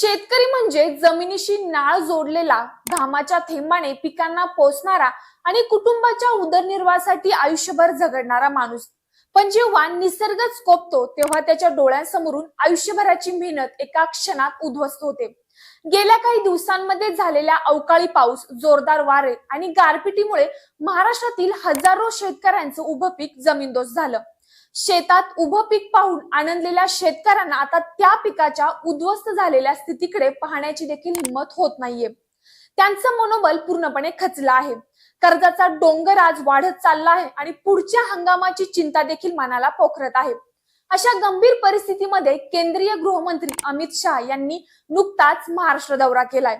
शेतकरी म्हणजे जमिनीशी नाळ जोडलेला घामाच्या थेंबाने पिकांना पोचणारा आणि कुटुंबाच्या उदरनिर्वाहासाठी आयुष्यभर झगडणारा माणूस. पण जेव्हा निसर्गच कोपतो तेव्हा त्याच्या डोळ्यांसमोरून आयुष्यभराची मेहनत एका क्षणात उद्ध्वस्त होते. गेल्या काही दिवसांमध्ये झालेल्या अवकाळी पाऊस जोरदार वारे आणि गारपिटीमुळे महाराष्ट्रातील हजारो शेतकऱ्यांचं उभं पीक जमीनदोस्त झालं. शेतात उभं पीक पाहून आनंदलेल्या शेतकऱ्यांना आता त्या पिकाच्या उद्ध्वस्त झालेल्या स्थितीकडे पाहण्याची देखील हिंमत होत नाहीये. त्यांचं मनोबल पूर्णपणे खचलं आहे. कर्जाचा डोंगर आज वाढत चालला आहे आणि पुढच्या हंगामाची चिंता देखील मनाला पोखरत आहे. अशा गंभीर परिस्थितीमध्ये केंद्रीय गृहमंत्री अमित शहा यांनी नुकताच महाराष्ट्र दौरा केलाय.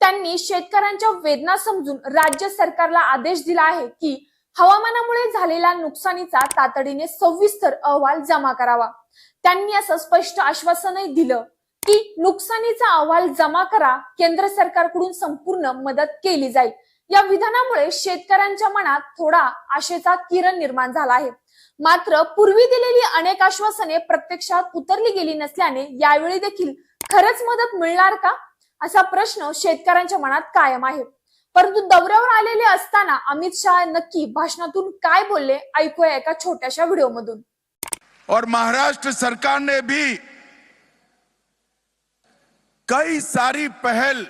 त्यांनी शेतकऱ्यांच्या वेदना समजून राज्य सरकारला आदेश दिला आहे की हवामानामुळे झालेल्या नुकसानीचा तातडीने सविस्तर अहवाल जमा करावा. त्यांनी असं स्पष्ट आश्वासनही दिलं की नुकसानीचा अहवाल जमा करा केंद्र सरकारकडून संपूर्ण मदत केली जाईल. या विधानामुळे शेतकऱ्यांच्या मनात थोडा आशेचा किरण निर्माण झाला आहे. मात्र पूर्वी दिलेली अनेक आश्वासने प्रत्यक्षात उतरली गेली नसल्याने यावेळी देखील खरंच मदत मिळणार का? असा प्रश्न शेतकऱ्यांच्या मनात कायम आहे. परंतु आलेले असताना अमित शाह नक्की भाषणातून काय बोलले, ऐकूया एका छोट्याशा और महाराष्ट्र सरकार ने भी कई सारी पहल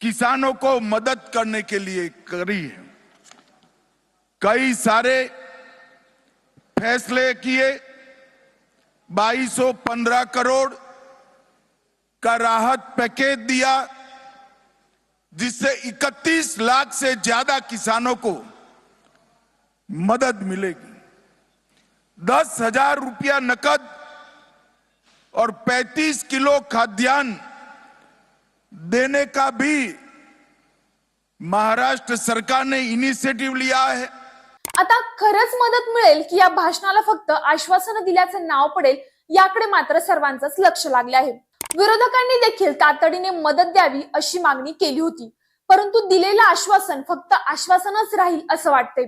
किसानों को मदद करने के लिए करी है। कई सारे फैसले किए 2215 करोड़ का राहत पैकेज दिया जिससे 31 लाख से ज़्यादा किसानों को मदद मिलेगी। दस हज़ार रुपया नकद और 35 किलो खाद्यान्न देने का भी महाराष्ट्र सरकार ने इनिशिएटिव लिया है। आता खरंच मदत मिळेल की या भाषणाला फक्त आश्वासन दिल्याचं नाव पडेल याकडे मात्र सर्वांचंच लक्ष लागले आहे. विरोधकांनी देखील तातडीने मदत द्यावी अशी मागणी केली होती. परंतु दिलेलं आश्वासन फक्त आश्वासनच राहील असं वाटते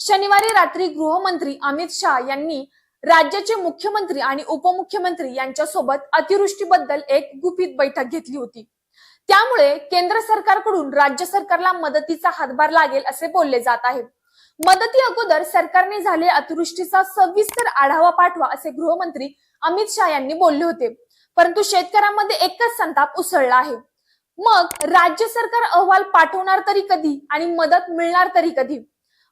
शनिवारी रात्री गृहमंत्री अमित शहा यांनी राज्याचे मुख्यमंत्री आणि उपमुख्यमंत्री यांच्यासोबत अतिवृष्टीबद्दल एक गुपित बैठक घेतली होती. त्यामुळे केंद्र सरकारकडून राज्य सरकारला मदतीचा हातभार लागेल असे बोलले जात आहे. मदती अगोदर सरकारने झाले अतिवृष्टीचा सविस्तर आढावा पाठवा असे गृहमंत्री अमित शहा यांनी बोलले होते. परंतु शेतकऱ्यांमध्ये एकच संताप उसळला आहे. मग राज्य सरकार अहवाल पाठवणार तरी कधी आणि मदत मिळणार तरी कधी?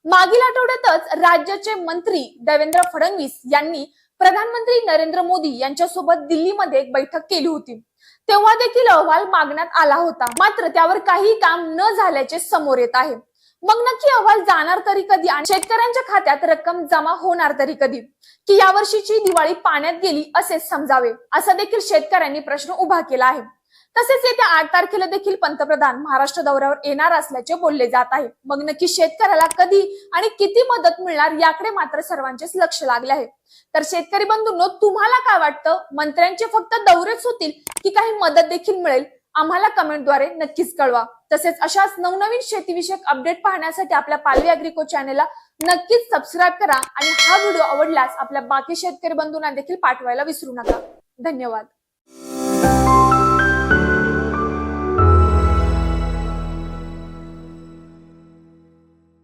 मागील आठवड्यातच राज्याचे मंत्री देवेंद्र फडणवीस यांनी प्रधानमंत्री नरेंद्र मोदी यांच्यासोबत दिल्लीमध्ये एक बैठक केली होती. तेव्हा देखील अहवाल मागण्यात आला होता. मात्र त्यावर काही काम न झाल्याचे समोर येत आहे. मग नक्की अहवाल जाणार तरी कधी आणि शेतकऱ्यांच्या खात्यात रक्कम जमा होणार तरी कधी? की यावर्षीची दिवाळी पाण्यात गेली असेच समजावे? असा देखील शेतकऱ्यांनी प्रश्न उभा केला आहे. तसेच येत्या आठ तारखेला देखील पंतप्रधान महाराष्ट्र दौऱ्यावर येणार असल्याचे बोलले जात आहे. मग नक्की शेतकऱ्याला कधी आणि किती मदत मिळणार याकडे मात्र सर्वांचेच लक्ष लागले आहे. तर शेतकरी बंधूंनो तुम्हाला काय वाटतं? मंत्र्यांचे फक्त दौरेच होतील की काही मदत देखील मिळेल? आम्हाला कमेंटद्वारे नक्कीच कळवा. तसेच अशाच नवनवीन शेतीविषयक अपडेट पाहण्यासाठी आपल्या पालवी अॅग्रिको चॅनेलला नक्कीच सबस्क्राईब करा आणि हा व्हिडिओ आवडल्यास आपल्या बाकी शेतकरी बंधूंना देखील पाठवायला विसरू नका. धन्यवाद.